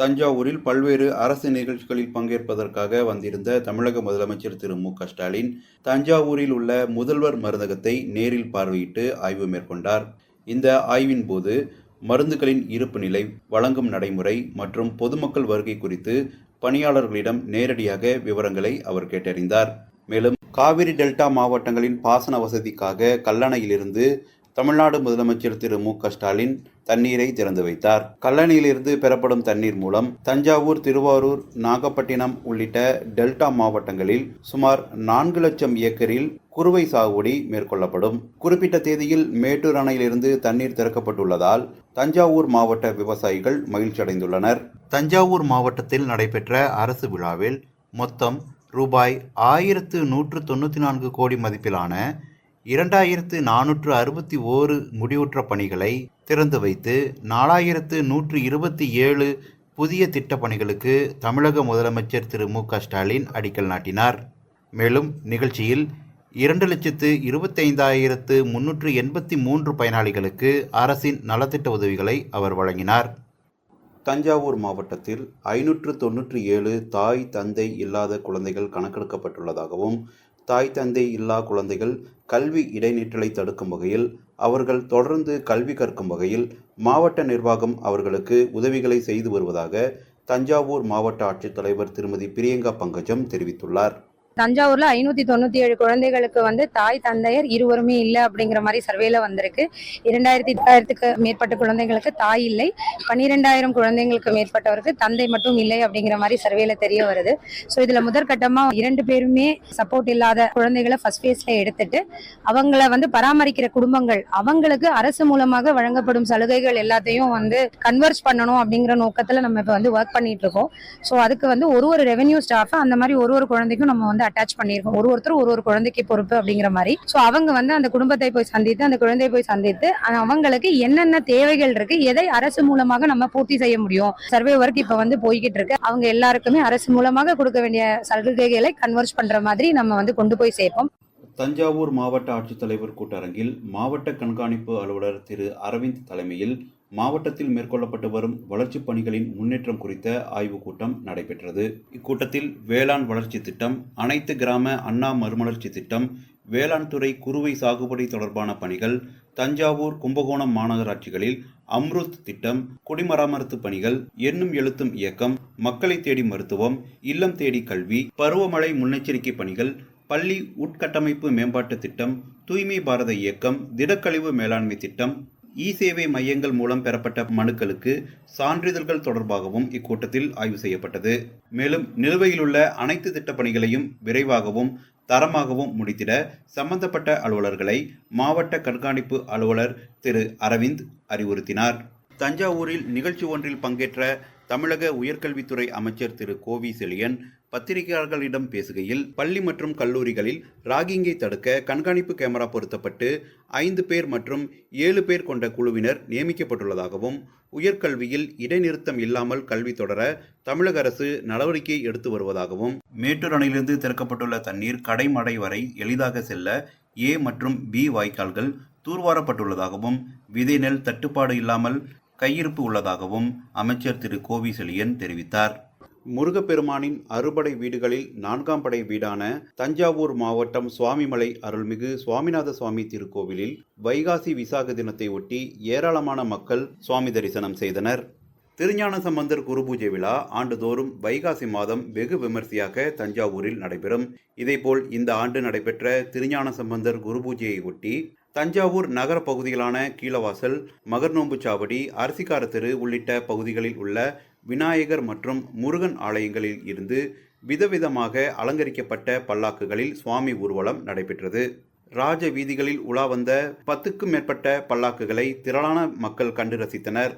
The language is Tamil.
தஞ்சாவூரில் பல்வேறு அரசு நிகழ்ச்சிகளில் பங்கேற்பதற்காக வந்திருந்த தமிழக முதலமைச்சர் திரு மு ஸ்டாலின் தஞ்சாவூரில் உள்ள முதல்வர் மருந்தகத்தை நேரில் பார்வையிட்டு ஆய்வு மேற்கொண்டார். இந்த ஆய்வின் போது மருந்துகளின் இருப்பு நிலை வழங்கும் நடைமுறை மற்றும் பொதுமக்கள் வருகை குறித்து பணியாளர்களிடம் நேரடியாக விவரங்களை அவர் கேட்டறிந்தார். மேலும் காவிரி டெல்டா மாவட்டங்களின் பாசன வசதிக்காக கல்லணையிலிருந்து தமிழ்நாடு முதலமைச்சர் திரு மு ஸ்டாலின் தண்ணீரை திறந்து வைத்தார். கல்லணையிலிருந்து பெறப்படும் தண்ணீர் மூலம் தஞ்சாவூர் திருவாரூர் நாகப்பட்டினம் உள்ளிட்ட டெல்டா மாவட்டங்களில் சுமார் நான்கு லட்சம் ஏக்கரில் குறுவை சாகுபடி மேற்கொள்ளப்படும். குறிப்பிட்ட தேதியில் மேட்டூர் அணையிலிருந்து தண்ணீர் திறக்கப்பட்டுள்ளதால் தஞ்சாவூர் மாவட்ட விவசாயிகள் மகிழ்ச்சியடைந்துள்ளனர். தஞ்சாவூர் மாவட்டத்தில் நடைபெற்ற அரசு விழாவில் மொத்தம் ரூபாய் ஆயிரத்து நூற்று தொண்ணூற்றி நான்கு கோடி மதிப்பிலான இரண்டாயிரத்து நானூற்று அறுபத்தி ஓரு முடிவுற்ற பணிகளை திறந்து வைத்து நாலாயிரத்து நூற்று இருபத்தி ஏழு புதிய திட்டப்பணிகளுக்கு தமிழக முதலமைச்சர் திரு மு க ஸ்டாலின் அடிக்கல் நாட்டினார். மேலும் நிகழ்ச்சியில் இரண்டு லட்சத்து இருபத்தைந்தாயிரத்து முன்னூற்று எண்பத்தி மூன்று பயனாளிகளுக்கு அரசின் நலத்திட்ட உதவிகளை அவர் வழங்கினார். தஞ்சாவூர் மாவட்டத்தில் ஐநூற்று தொன்னூற்றி ஏழு தாய் தந்தை இல்லாத குழந்தைகள் கணக்கெடுக்கப்பட்டுள்ளதாகவும் தாய் தந்தை இல்லா குழந்தைகள் கல்வி இடைநிற்றலை தடுக்கும் வகையில் அவர்கள் தொடர்ந்து கல்வி கற்கும் வகையில் மாவட்ட நிர்வாகம் அவர்களுக்கு உதவிகளை செய்து வருவதாக தஞ்சாவூர் மாவட்ட ஆட்சித்தலைவர் திருமதி பிரியங்கா பங்கஜம் தெரிவித்துள்ளார். தஞ்சாவூர்ல ஐநூத்தி தொண்ணூத்தி ஏழு குழந்தைகளுக்கு வந்து தாய் தந்தையர் இருவருமே இல்லை அப்படிங்கிற மாதிரி சர்வேல வந்திருக்கு. இரண்டாயிரத்தி எட்டாயிரத்துக்கு மேற்பட்ட குழந்தைங்களுக்கு தாய் இல்லை. பன்னிரெண்டாயிரம் குழந்தைங்களுக்கு மேற்பட்டவருக்கு தந்தை மட்டும் இல்லை அப்படிங்கிற மாதிரி சர்வேல தெரிய வருது. ஸோ இதுல முதற்கட்டமா இரண்டு பேருமே சப்போர்ட் இல்லாத குழந்தைகளை ஃபர்ஸ்ட் ஃபேஸ்ல எடுத்துட்டு அவங்கள வந்து பராமரிக்கிற குடும்பங்கள் அவங்களுக்கு அரசு மூலமாக வழங்கப்படும் சலுகைகள் எல்லாத்தையும் வந்து கன்வெர்ஸ் பண்ணணும் அப்படிங்கிற நோக்கத்துல நம்ம இப்போ வந்து ஒர்க் பண்ணிட்டு இருக்கோம். ஸோ அதுக்கு வந்து ஒரு ஒரு ரெவென்யூ ஸ்டாஃப் அந்த மாதிரி ஒரு ஒரு குழந்தைக்கும் நம்ம வந்து அட்டாச் பண்ணியிருக்கோம். ஒரு ஒருத்தர் ஒரு ஒரு குழந்தைக்கு பொறுப்பு அப்படிங்கிற மாதிரி. ஸோ அவங்க வந்து அந்த குடும்பத்தை போய் சந்தித்து அந்த குழந்தையை போய் சந்தித்து அவங்களுக்கு என்னென்ன தேவைகள் இருக்கு எதை அரசு மூலமாக நம்ம பூர்த்தி செய்ய முடியும்? சர்வே ஒர்க் இப்ப வந்து போய்கிட்டு இருக்கு. அவங்க எல்லாருக்குமே அரசு மூலமாக கொடுக்க வேண்டிய சலுகைகளை கன்வெர்ஸ் பண்ற மாதிரி நம்ம வந்து கொண்டு போய் சேர்ப்போம். தஞ்சாவூர் மாவட்ட ஆட்சித்தலைவர் கூட்டரங்கில் மாவட்ட கண்காணிப்பு அலுவலர் திரு அரவிந்த் தலைமையில் மாவட்டத்தில் மேற்கொள்ளப்பட்டு வரும் வளர்ச்சிப் பணிகளின் முன்னேற்றம் குறித்த ஆய்வுக் கூட்டம் நடைபெற்றது. இக்கூட்டத்தில் வேளாண் வளர்ச்சி திட்டம் அனைத்து கிராம அண்ணா மறுமலர்ச்சி திட்டம் வேளாண் துறை குறுவை சாகுபடி தொடர்பான பணிகள் தஞ்சாவூர் கும்பகோணம் மாநகராட்சிகளில் அம்ருத் திட்டம் குடிமராமத்து பணிகள் எண்ணும் எழுத்தும் இயக்கம் மக்களை தேடி மருத்துவம் இல்லம் தேடி கல்வி பருவமழை முன்னெச்சரிக்கை பணிகள் பள்ளி உட்கட்டமைப்பு மேம்பாட்டு திட்டம் தூய்மை பாரத இயக்கம் திடக்கழிவு மேலாண்மை திட்டம் இ சேவை மையங்கள் மூலம் பெறப்பட்ட மனுக்களுக்கு சான்றிதழ்கள் தொடர்பாகவும் இக்கூட்டத்தில் ஆய்வு செய்யப்பட்டது. மேலும் நிலுவையிலுள்ள அனைத்து திட்டப் பணிகளையும் விரைவாகவும் தரமாகவும் முடித்திட சம்பந்தப்பட்ட அலுவலர்களை மாவட்ட கண்காணிப்பு அலுவலர் திரு அரவிந்த் அறிவுறுத்தினார். தஞ்சாவூரில் நிகழ்ச்சி ஒன்றில் பங்கேற்ற தமிழக உயர்கல்வித்துறை அமைச்சர் திரு. கோவி செழியன் பத்திரிகையாளர்களிடம் பேசுகையில் பள்ளி மற்றும் கல்லூரிகளில் ராகிங்கை தடுக்க கண்காணிப்பு கேமரா பொருத்தப்பட்டு ஐந்து பேர் மற்றும் ஏழு பேர் கொண்ட குழுவினர் நியமிக்கப்பட்டுள்ளதாகவும் உயர்கல்வியில் இடைநிறுத்தம் இல்லாமல் கல்வி தொடர தமிழக அரசு நடவடிக்கை எடுத்து வருவதாகவும் மேட்டூர் அணையிலிருந்து திறக்கப்பட்டுள்ள தண்ணீர் கடைமடை வரை எளிதாக செல்ல ஏ மற்றும் பி வாய்க்கால்கள் தூர்வாரப்பட்டுள்ளதாகவும் விதை நெல் தட்டுப்பாடு இல்லாமல் கையிருப்பு உள்ளதாகவும் அமைச்சர் திரு. கோவிசெழியன் தெரிவித்தார். முருகப்பெருமானின் அறுபடை வீடுகளில் நான்காம் படை வீடான தஞ்சாவூர் மாவட்டம் சுவாமிமலை அருள்மிகு சுவாமிநாத சுவாமி திருக்கோவிலில் வைகாசி விசாக தினத்தை ஒட்டி ஏராளமான மக்கள் சுவாமி தரிசனம் செய்தனர். திருஞான சம்பந்தர் குருபூஜை விழா ஆண்டுதோறும் வைகாசி மாதம் வெகு விமர்சையாக தஞ்சாவூரில் நடைபெறும். இதேபோல் இந்த ஆண்டு நடைபெற்ற திருஞான சம்பந்தர் குருபூஜையை ஒட்டி தஞ்சாவூர் நகர பகுதிகளான கீழவாசல் மகர்நோம்பு சாவடி அரசிக்கார தெரு உள்ளிட்ட பகுதிகளில் உள்ள விநாயகர் மற்றும் முருகன் ஆலயங்களில் இருந்து விதவிதமாக அலங்கரிக்கப்பட்ட பல்லாக்குகளில் சுவாமி ஊர்வலம் நடைபெற்றது. ராஜ வீதிகளில் உலா வந்த பத்துக்கும் மேற்பட்ட பல்லாக்குகளை திரளான மக்கள் கண்டு ரசித்தனர்.